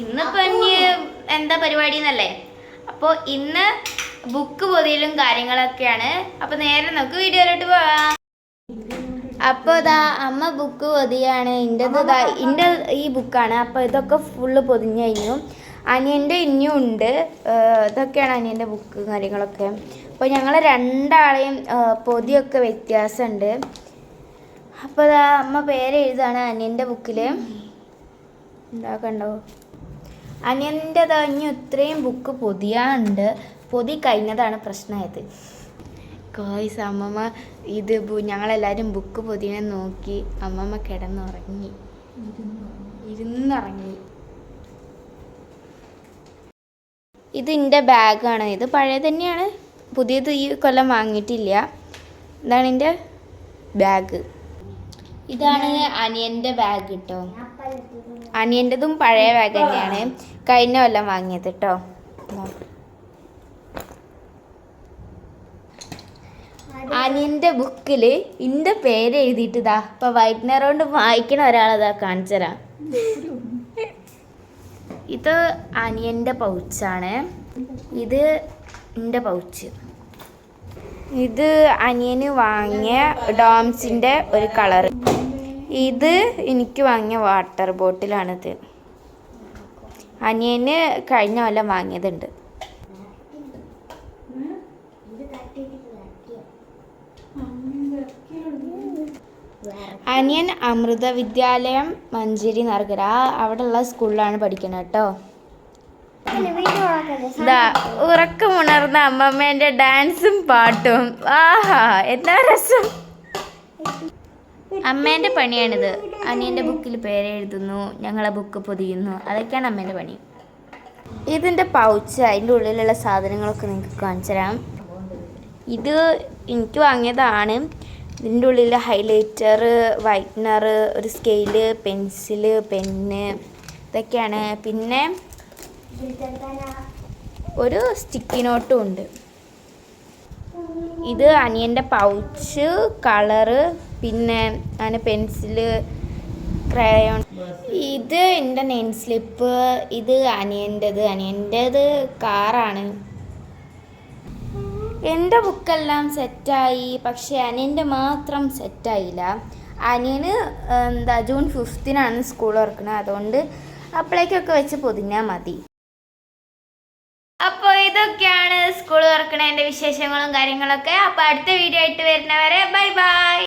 ഇന്നിപ്പോ ഇനി എന്താ പരിപാടി എന്നല്ലേ? അപ്പോൾ ഇന്ന് ബുക്ക് പൊതിയിലും കാര്യങ്ങളൊക്കെയാണ്. അപ്പൊ നേരെ നമുക്ക് വീഡിയോയിലോട്ട് പോവാം. അപ്പോൾ ഇതാ അമ്മ ബുക്ക് പൊതിയാണ്. ഇന്റെത് ഇതാ ഈ ബുക്കാണ് അപ്പോൾ ഇതൊക്കെ ഫുള്ള് പൊതിഞ്ഞു കഴിഞ്ഞു. അനിയന്റെ ഇനിയും ഉണ്ട്. ഇതൊക്കെയാണ് അനിയന്റെ ബുക്ക് കാര്യങ്ങളൊക്കെ. അപ്പോൾ ഞങ്ങൾ രണ്ടാളെയും പൊതിയൊക്കെ വ്യത്യാസമുണ്ട്. അപ്പോൾ അമ്മ പേര് എഴുതാണ് അനിയന്റെ ബുക്കിൽ ഉണ്ടാക്കണ്ടോ അനിയന്റെ ഇനി ഇത്രയും ബുക്ക് പൊതിയാണ്ട് പൊതി കഴിഞ്ഞതാണ് പ്രശ്നമായത് കോയ്സ് അമ്മമ്മ ഇത് ഞങ്ങളെല്ലാവരും ബുക്ക് പൊതിനെ നോക്കി. അമ്മമ്മ കിടന്നുറങ്ങി. ഇരുന്നുറങ്ങി. ഇത് എന്റെ ബാഗാണ്. ഇത് പഴയ തന്നെയാണ്. പുതിയത് ഈ കൊല്ലം വാങ്ങിയിട്ടില്ല. ഇതാണ് എന്റെ ബാഗ്. ഇതാണ് അനിയന്റെ ബാഗ് കേട്ടോ അനിയന്റെതും പഴയ ബാഗ് തന്നെയാണ്. കഴിഞ്ഞ കൊല്ലം വാങ്ങിയത് കേട്ടോ അനിയന്റെ ബുക്കിൽ എന്റെ പേര് എഴുതിയിട്ട് ഇതാ ഇപ്പം കൊണ്ട് വായിക്കണ ഒരാളതാ കാണിച്ചരാ. ഇത് അനിയന്റെ പൗച്ചാണ്. ഇത് എന്റെ പൗച്ച്. ഇത് അനിയന് വാങ്ങിയ ഡോംസിന്റെ ഒരു കളറ്. ഇത് എനിക്ക് വാങ്ങിയ വാട്ടർ ബോട്ടിലാണിത് അനിയന് കഴിഞ്ഞ കൊല്ലം വാങ്ങിയതുണ്ട്. അനിയൻ അമൃത വിദ്യാലയം മഞ്ചേരി നർഗര അവിടെയുള്ള സ്കൂളിലാണ് പഠിക്കുന്നത് കേട്ടോ ഉറക്കമുണർന്ന അമ്മമ്മേന്റെ ഡാൻസും പാട്ടും. ആഹാ എന്താ രസം? അമ്മേന്റെ പണിയാണിത്. അനിയന്റെ ബുക്കിൽ പേരെഴുതുന്നു ഞങ്ങളെ ബുക്ക് പൊതിയുന്നു. അതൊക്കെയാണ് അമ്മേന്റെ പണി. ഇതിന്റെ പൗച്ച് അതിന്റെ ഉള്ളിലുള്ള സാധനങ്ങളൊക്കെ നിങ്ങൾക്ക് കാണിച്ചു തരാം ഇത് എനിക്ക് വാങ്ങിയതാണ്. ഇതിന്റെ ഉള്ളിൽ ഹൈലൈറ്റർ വൈറ്റ്നർ ഒരു സ്കെയിൽ പെൻസിൽ പെന്ന് ഇതൊക്കെയാണ്. പിന്നെ ഒരു സ്റ്റിക്കി നോട്ടും ഉണ്ട്. ഇത് അനിയന്റെ പൗച്ച് കളറ് പിന്നെ അതിന് പെൻസിൽ ക്രയോൺ. ഇത് എന്റെ നെയിം സ്ലിപ്പ് ഇത് അനിയന്റെത്. അനിയന്റെത് കാറാണ്. എന്റെ ബുക്കെല്ലാം സെറ്റായി പക്ഷേ അനിയന്റെ മാത്രം സെറ്റായില്ല. അനിയന് എന്താ ജൂൺ ഫിഫ്തിനാണ് സ്കൂൾ തുറക്കുന്നത് അതുകൊണ്ട് അപ്പോഴേക്കൊക്കെ വെച്ച് പൊതിഞ്ഞാൽ മതി. ഇതൊക്കെയാണ് സ്കൂൾ തുറക്കണതിന്റെ വിശേഷങ്ങളും കാര്യങ്ങളൊക്കെ. അപ്പോൾ അടുത്ത വീഡിയോ ആയിട്ട് വരുന്നവരെ ബൈ ബൈ.